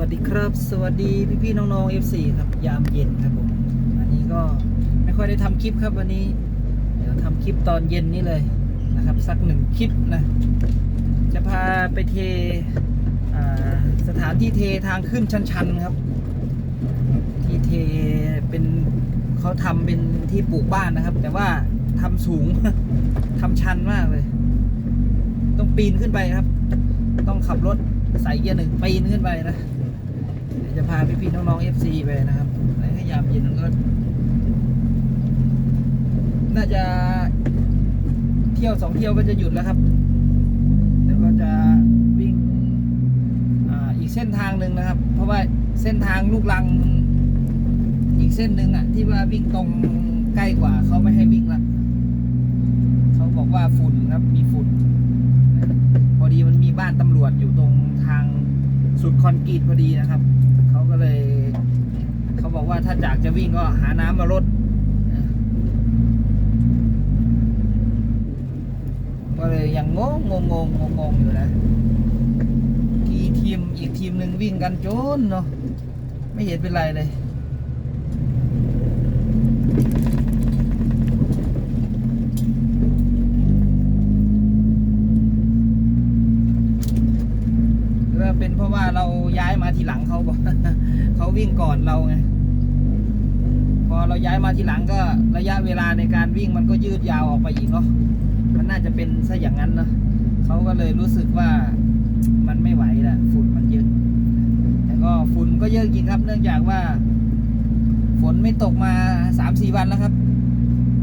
วัสดีครับ สวัสดีพี่พี่ๆน้องๆ FC ครับ ยามเย็นครับผมอันนี้ก็ไม่ค่อยได้ทำคลิปครับวันนี้ เดี๋ยวทำคลิปตอนเย็นนี้เลยนะครับ สักหนึ่งคลิปนะ จะพาไปเทสถานที่เททางขึ้นชันๆครับ ที่เทเป็นเขาทำเป็นที่ปลูกบ้านนะครับ แต่ว่าทำสูงทำชันมากเลย ต้องปีนขึ้นไปครับ ต้องขับรถใส่เกียร์หนึ่งปีนขึ้นไปนะ จะพาพี่ๆน้องๆ FC ไปนะครับในขยามเย็นก็ น่าจะเที่ยวสองเที่ยวก็จะหยุดแล้วครับ แล้วก็จะวิ่งออีกเส้นทางหนึ่งนะครับ เพราะว่าเส้นทางลูกลัง อีกเส้นหนึ่งอะ ที่ว่าวิ่งตรงใกล้กว่าเขาไม่ให้วิ่งละเขาบอกว่าฝุ่นครับ มีฝุ่นพอดีมันมีบ้านตำรวจอยู่ตรงทางสุดคอนกรีตพอดีนะครับ เขาก็เลย เขาบอกว่าถ้าจากจะวิ่งก็หาน้ำมาลดก็เลยยังงงงงงงงงอยู่นะทีทีมอีกทีมหนึ่งวิ่งกันจนเนาะไม่เห็นเป็นไรเลย หรือว่า เป็นเพราะว่าเราย้ายมาทีหลังเขาบอกเขาวิ่งก่อนเราไงพอเราย้ายมาทีหลังก็ระยะเวลาในการวิ่งมันก็ยืดยาวออกไปอีกเนาะมันน่าจะเป็นซะอย่างนั้นเนาะเขาก็เลยรู้สึกว่ามันไม่ไหวละฝุ่นมันเยอะแต่ก็ฝุ่นก็เยอะจริงครับ เนื่องจากว่า ฝนไม่ตกมาสามสี่วันแล้วครับ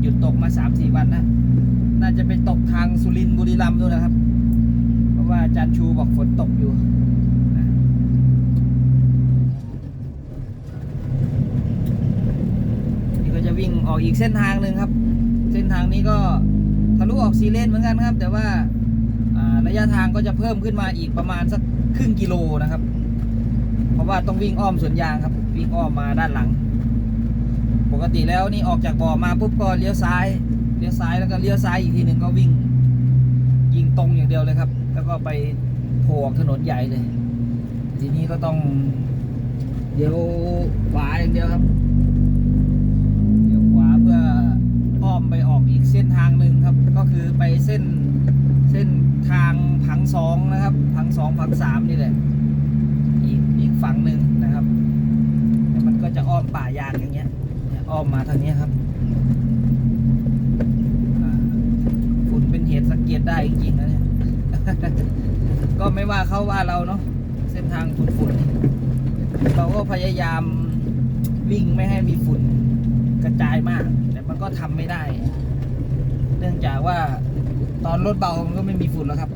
หยุดตกมาสามสี่วันนะน่าจะไปตกทางสุรินทร์บุรีรัมย์ด้วยนะครับ เพราะว่าจารย์ชูบอกฝนตกอยู่นะนี่ก็จะวิ่ งออกอีกเส้นทางหนึ่งครับ เส้นทางนี้ก็ทะลุออกสีเลนเหมือนกันครับ แต่ว่าระยะทางก็จะเพิ่มขึ้นมาอีกประมาณสักครึ่งกิโลนะครับ เพราะว่าต้องวิ่งอ้อมสวนยางครับ วิ่งอ้อมมาด้านหลัง ปกติแล้วนี่ออกจากบ่อมาปุ๊บก็เลี้ยวซ้ายเลี้ยวซ้ายแล้วก็เลี้ยวซ้ายอีกทีหนึ่งก็วิ่งยิงตรงอย่างเดียวเลยครับ แล้วก็ไปโผล่ถนนใหญ่เลย ทีนี้ก็ต้องเดี๋ยวขวาอย่างเดียวครับ เดี๋ยวขวาเพื่ออ้อมไปออกอีกเส้นทางหนึ่งครับ ก็คือไปเส้นเส้นทางผังสอง นะครับผังสองผังสามนี่แหละ อีกอีกฝั่งหนึ่งนะครับแต่มันก็จะอ้อมป่ายางอย่างเงี้ยอ้อมมาทางนี้ครับฝุ่นเป็นเหตุสังเกตได้จริงๆนะเนี่ย ก็ไม่ว่าเขาว่าเราเนาะเส้นทางฝุ่นฝุ่นเราก็พยายามวิ่งไม่ให้มีฝุ่นกระจายมาก แต่มันก็ทำไม่ได้ เนื่องจากว่าตอนรถเบามันก็ไม่มีฝุ่นแล้วครับ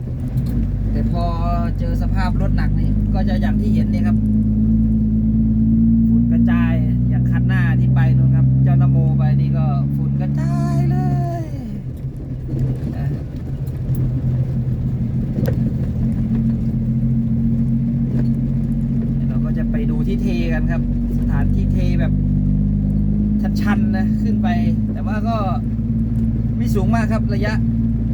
แต่พอเจอสภาพรถหนักนี่ก็จะอย่างที่เห็นนี่ครับ ฝุ่นกระจายอย่างคันหน้าที่ไปนู่นครับ เจ้านโมไปนี่ก็ฝุ่นกระจายเลยเดี๋ยวเราก็จะไปดูที่เทกันครับ สถานที่เทแบบชันๆนะขึ้นไป แต่ว่าก็ไม่สูงมากครับระยะ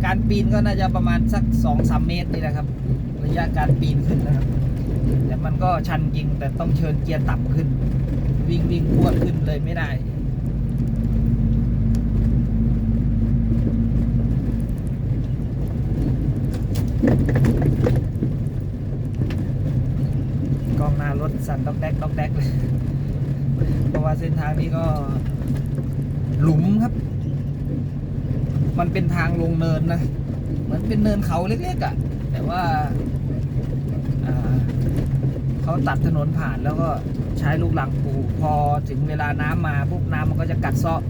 การปีนก็น่าจะประมาณสักสองสามเมตรนี่แหละครับ ระยะการปีนขึ้นนะครับ แต่มันก็ชันจริงแต่ต้องเชิญเกียร์ต่ำขึ้น วิ่งวิ่งพวดขึ้นเลยไม่ได้กล้องหน้ารถสั่นดอกแดกดอกแดกเลย เพราะว่าเส้นทางนี้ก็หลุมครับ มันเป็นทางลงเนินนะเหมือนเป็นเนินเขาเล็กๆอะ่ะ แต่ว่าเขาตัดถนนผ่านแล้วก็ใช้ลูกหลังปูพอถึงเวลาน้ำมาปุ๊บน้ำมันก็จะกัดเซาะ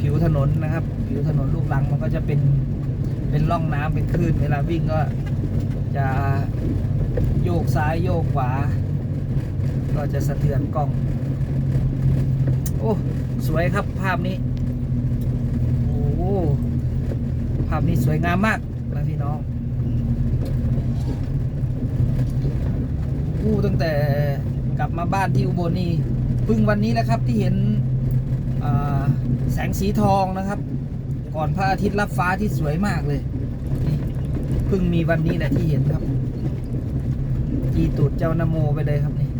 ผิวถนนนะครับ ผิวถนนลูกหลังมันก็จะเป็นเป็นร่องน้ำเป็นคลื่นเวลาวิ่งก็จะโยกซ้ายโยกขวา ก็จะสะเทือนกล้อง โอ้ สวยครับภาพนี้ ภาพนี้สวยงามมากนะพี่น้องอู้ตั้งแต่กลับมาบ้านที่อุบลนี่เพิ่งวันนี้แหละครับที่เห็นแสงสีทองนะครับ ก่อนพระอาทิตย์รับฟ้าที่สวยมากเลยเพิ่งมีวันนี้แหละที่เห็นครับจีตูดเจ้านโมไปเลยครับนี่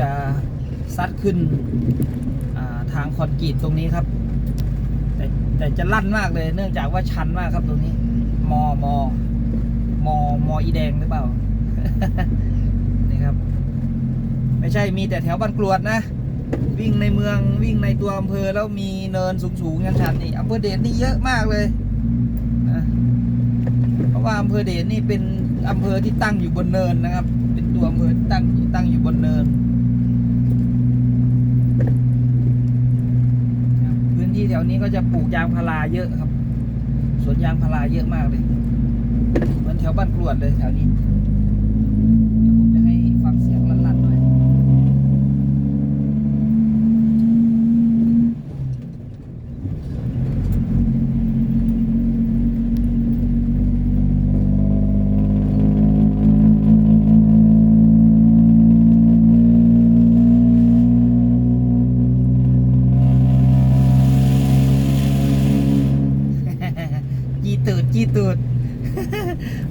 จะซัดขึ้นาทางคอนกรีตตรงนี้ครับ แต่แต่จะลั่นมากเลย เนื่องจากว่าชันมากครับตรงนี้ มอมอมอมออีแดงหรือเปล่านี่ครับ ไม่ใช่มีแต่แถวบ้านกรวดนะ วิ่งในเมืองวิ่งในตัวอำเภอแล้วมีเนินสูงๆชันๆนี่อำเภอเดชนี่เยอะมากเลยเพราะว่าอำเภอเดชนี่เป็นอำเภอที่ตั้งอยู่บนเนินนะครับ เป็นตัวอำเภอที่ตั้งตั้งอยู่บนเนินครับพื้นที่ แถวนี้ก็จะปลูกยางพาราเยอะครับ สวนยางพาราเยอะมากเลย เหมือนแถวบ้านกรวดเลยแถวนี้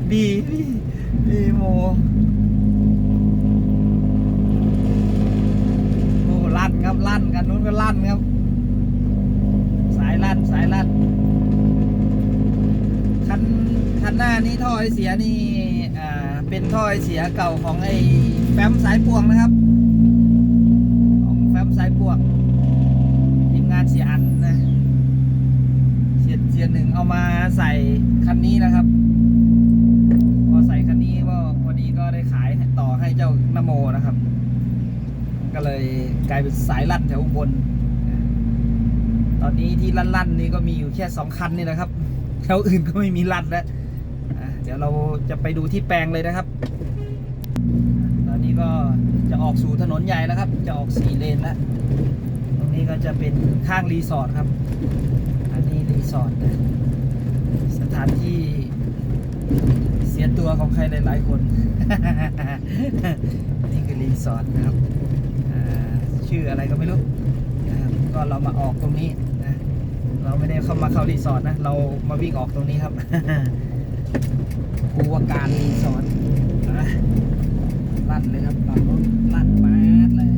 บีบีบีโมโอ้ลั่นครับลั่นกันนู้นก็ลั่นครับ สายลั่นสายลั่นคันคันหน้านี้ท่อไอเสียนี่อ่าเป็นท่อไอเสียเก่าของไอแฟ้มสายพวงนะครับ ของแฟ้มสายพวงทีมงานเสียอันนะเสียเสียหนึ่งเอามาใส่คันนี้นะครับ ให้เจ้านโมนะครับ ก็เลยกลายเป็นสายลั่นแถวอุบนตอนนี้ที่ลั่นๆนี่ก็มีอยู่แค่สองคันนี่นะครับแถวอื่นก็ไม่มีลั่นแล้วเดี๋ยวเราจะไปดูที่แปลงเลยนะครับ ตอนนี้ก็จะออกสู่ถนนใหญ่แล้วครับ จะออกสี่เลนแล้วตรงนี้ก็จะเป็นข้างรีสอร์ทครับ อันนี้รีสอร์ทสถานที่ สียตัวของใครหลายๆคน นี่คือรีสอร์ทนะครับ ชื่ออะไรก็ไม่รู้ก็เรามาออกตรงนี้นะเราไม่ได้เข้ามาเข้ารีสอร์ทนะ เรามาวิ่งออกตรงนี้ครับภูวการรีสอร์ทลั่นเลยครับฝั่งนู้นลั่นมาเลย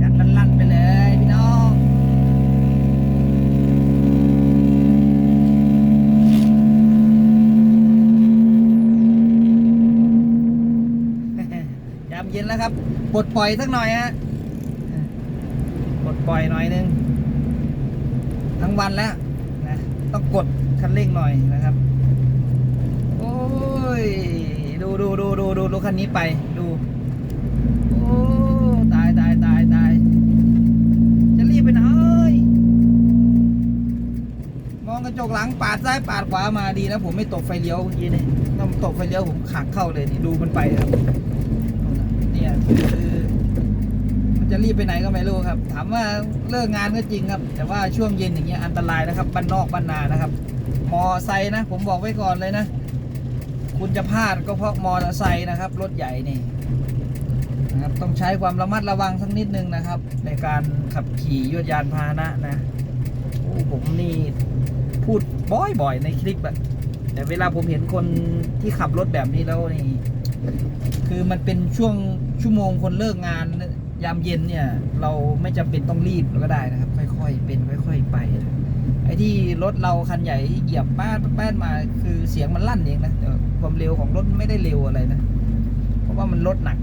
จัดลั่นๆไปเลยพี่น้อง ยามเย็นแล้วครับ ปลดปล่อยสักหน่อยฮะปลดปล่อยหน่อยนึงทั้งวันแล้วนะต้องกดคันเร่งหน่อยนะครับ โอ้ย ดูดูดูดูดูดูคันนี้ไปดูโอ้ตายตายตายตายจะรีบไปไหนมองกระจกหลังปาดซ้ายปาดขวามาดีนะผมไม่ตกไฟเลี้ยวเมื่อกี้นี่ถ้าผมตกไฟเลี้ยวผมขักเข้าเลยนี่ดูมันไปครับ มันจะรีบไปไหนก็ไม่รู้ครับ ถามว่าเลิกงานก็จริงครับ แต่ว่าช่วงเย็นอย่างเงี้ยอันตรายนะครับบ้านนอกบ้านนานะครับ มอไซค์นะ ผมบอกไว้ก่อนเลยนะ คุณจะพลาดก็เพราะมอเตอร์ไซค์นะครับ รถใหญ่นี่นะครับต้องใช้ความระมัดระวังสักนิดนึงนะครับ ในการขับขี่ยวดยานพาหนะนะโอ้ผมนี่พูดบ่อยๆในคลิปอะแต่เวลาผมเห็นคนที่ขับรถแบบนี้แล้วนี่ คือมันเป็นช่วงชั่วโมงคนเลิกงานยามเย็นเนี่ย เราไม่จำเป็นต้องรีบก็ได้นะครับ ค่อยๆ เป็นค่อย ๆ ไปนะไอ้ที่รถเราคันใหญ่ที่เหยียบป้าป้านมาคือเสียงมันลั่นเองนะแต่ความเร็วของรถไม่ได้เร็วอะไรนะ เพราะว่ามันรถหนัก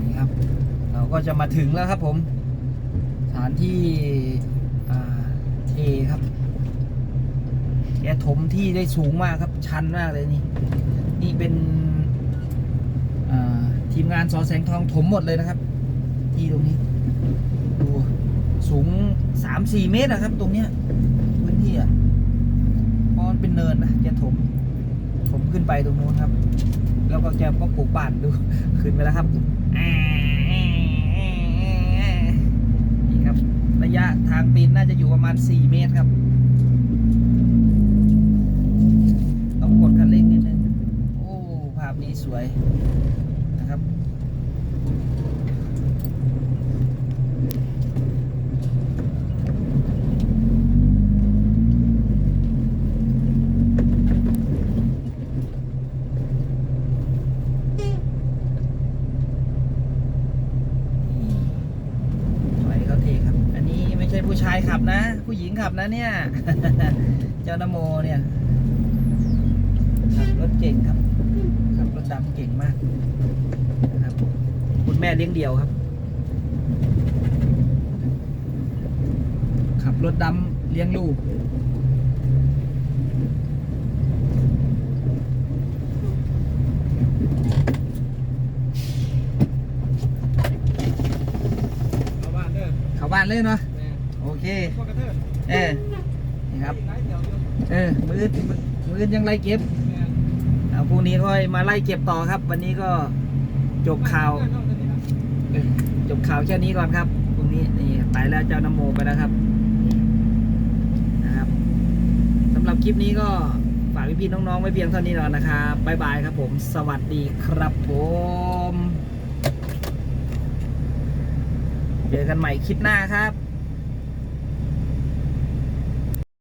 นี่ครับ เราก็ จะมาถึงแล้วครับผม สถานที่เอครับแกถมที่ได้สูงมากครับ ชันมากเลยนี่ นี่เป็นทีมงานสอแสงทองถมหมดเลยนะครับ ที่ตรงนี้ดูสูงสามสี่เมตรนะครับ ตรงเนี้ยพื้นที่อะพราะมันเป็นเนินนะแกถมถมขึ้นไปตรงนู้นครับ แล้วก็แกก็ปลูกบ้านดู ขึ้นไปแล้วครับนี่ครับ ระยะทางปีนน่าจะอยู่ประมาณ 4 เมตรครับ ต้องกดคันเร่งนิดนึง โอ้ ภาพนี้สวยนะครับ ถอยเขาเทครับ อันนี้ไม่ใช่ผู้ชายขับ นะ ผู้หญิงขับนะเนี่ย เจ้านโมเนี่ยขับรถเก่งครับขับรถดำเก่งมากนะครับคุณแม่เลี้ยงเดี่ยวครับ ขับรถดำเลี้ยงลูกเอาบ้านเด้อเข้าบ้านเลยเนาะ เคเทิดเออ นี่ครับ เอ่อมือมือยังไล่เก็บเอาพรุ่งนี้ค่อยมาไล่เก็บต่อครับ วันนี้ก็จบข่าว จบข่าวแค่นี้ก่อนครับพรุ่งนี้นี่ไปแล้วเจ้านโมไปแล้วครับนี่นะครับสำหรับคลิปนี้ก็ฝากพี่ๆน้องๆไว้เพียงเท่านี้ก่อนนะครับบ๊ายบายครับผม สวัสดีครับผมเจอกันใหม่คลิปหน้าครับ